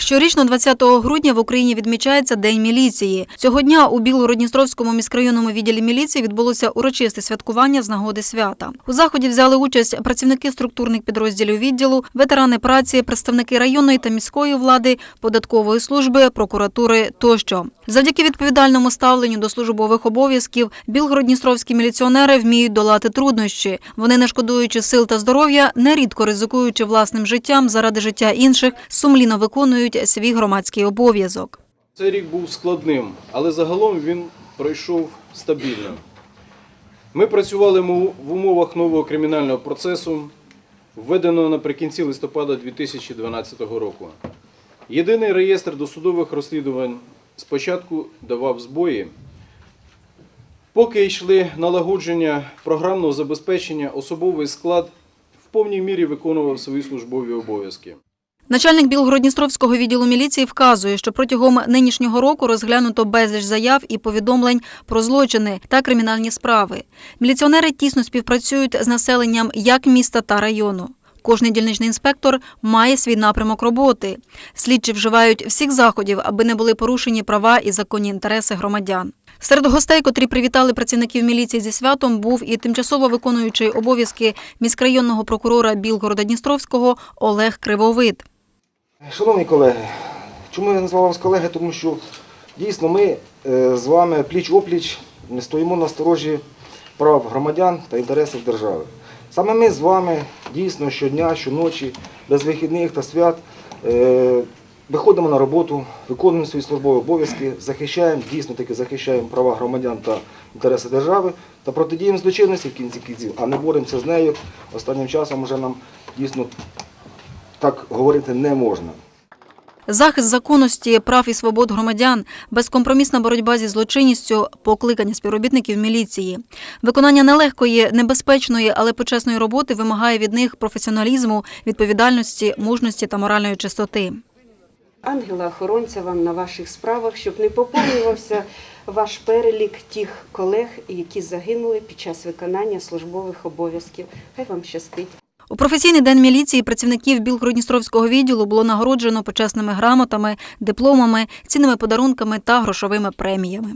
Щорічно 20 грудня в Україні відмічається День міліції. Цього дня у Білгородністровському міськрайонному відділі міліції відбулося урочисте святкування з нагоди свята. У заході взяли участь працівники структурних підрозділів відділу, ветерани праці, представники районної та міської влади, податкової служби, прокуратури тощо. Завдяки відповідальному ставленню до службових обов'язків білгородністровські міліціонери вміють долати труднощі. Вони, не шкодуючи сил та здоров'я, нерідко ризикуючи власним життям заради життя інших, сумлінно виконують свій громадський обов'язок. Цей рік був складним, але загалом він пройшов стабільно. Ми працювали в умовах нового кримінального процесу, введеного наприкінці листопада 2012 року. Єдиний реєстр досудових розслідувань спочатку давав збої. Поки йшли налагодження програмного забезпечення, особовий склад в повній мірі виконував свої службові обов'язки. Начальник Білгородністровського відділу міліції вказує, що протягом нинішнього року розглянуто безліч заяв і повідомлень про злочини та кримінальні справи. Міліціонери тісно співпрацюють з населенням як міста та району. Кожний дільничний інспектор має свій напрямок роботи. Слідчі вживають всіх заходів, аби не були порушені права і законні інтереси громадян. Серед гостей, котрі привітали працівників міліції зі святом, був і тимчасово виконуючий обов'язки міськрайонного прокурора Білгорода Дністровського Олег Кривовид. Шановні колеги, чому я назвав вас колеги? Тому що дійсно ми е, з вами пліч-опліч стоїмо на сторожі прав громадян та інтересів держави. Саме ми з вами дійсно щодня, щоночі, без вихідних та свят е, виходимо на роботу, виконуємо свої службові обов'язки, захищаємо, дійсно таки захищаємо права громадян та інтереси держави та протидіємо злочинності в кінці кінців, а не боремося з нею. Останнім часом вже нам дійсно так говорити не можна. Захист законності, прав і свобод громадян, безкомпромісна боротьба зі злочинністю, покликання співробітників міліції. Виконання нелегкої, небезпечної, але почесної роботи вимагає від них професіоналізму, відповідальності, мужності та моральної чистоти. ангела-охоронця вам на ваших справах, щоб не поповнювався ваш перелік тих колег, які загинули під час виконання службових обов'язків. Хай вам щастить. У професійний день міліції працівників Білгородністровського відділу було нагороджено почесними грамотами, дипломами, цінними подарунками та грошовими преміями.